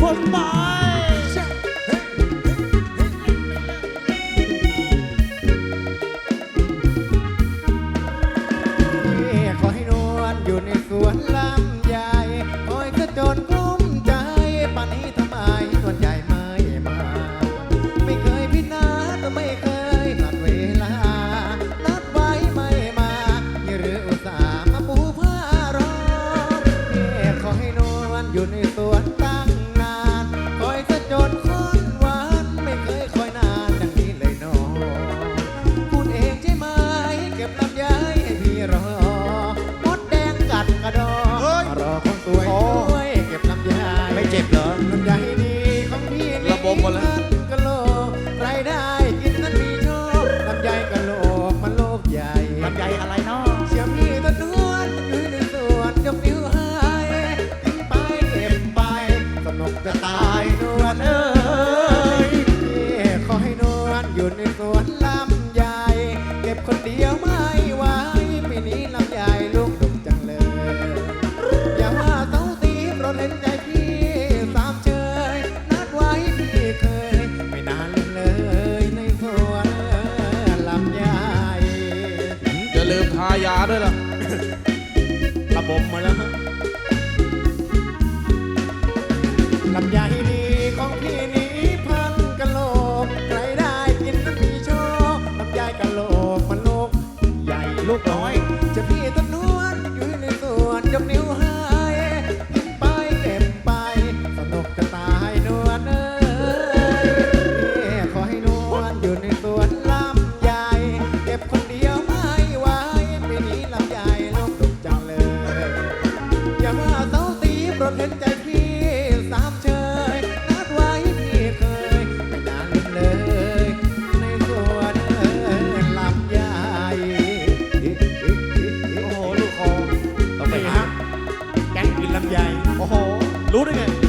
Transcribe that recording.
คนไปขอให้นวลอยู่ในสวนลำใหญ่คอยจะจนกลุ้มใจป่านนี้ทำไมนวลใหญ่ไม่มา ไม่เคยพินาศไม่เคยนัดเวลา นัดไว้ไม่มานี่หรืออุตส่าห์มาปูผ้ารอนี่ขอให้นวลอยู่ในสวน รอมดแดงกัดกระดอเฮ้ยมารอคนสวยโอ้ด้วยเก็บลำไยไม่เจ็บเหรอลำไยดีของพี่นี่ระบมหมดแล้วนกะโหลกรายได้กินนั้นมีโชคลำไยกะโหลกมันโลกใหญ่ลำไยอะไรเนาะเชื่อพี่ต้นนวลอยู่ในสวนยกนิ้วให้กินไปเก็บไปสนุกจะตายนวลเอ้ยพี่ขอให้นวลอยู่ในสวน อย่าลืมทายาด้วยล่ะระบมมาแล้วฮะลำไยดีของพี่นี้พันกะโหลกใครได้กินนั้นมีโชคลำไยกะโหลกมันโลกใหญ่ลูกน้อย จะพี่ต้นนวลอยู่ในสวนยกนิ้วให้กินไปเก็บไป สนุกจะตายนวลเอ้ยขอให้นวลอยู่ในสวน ถเห็นใจพี่สามเชยนัดไว้พี่เคยไม่นานเลย ในสวนลำใหญ่โอ้โห ลูกคอต้ไปหาแกกินลำใหญ่โอ้โห รู้ได้ไง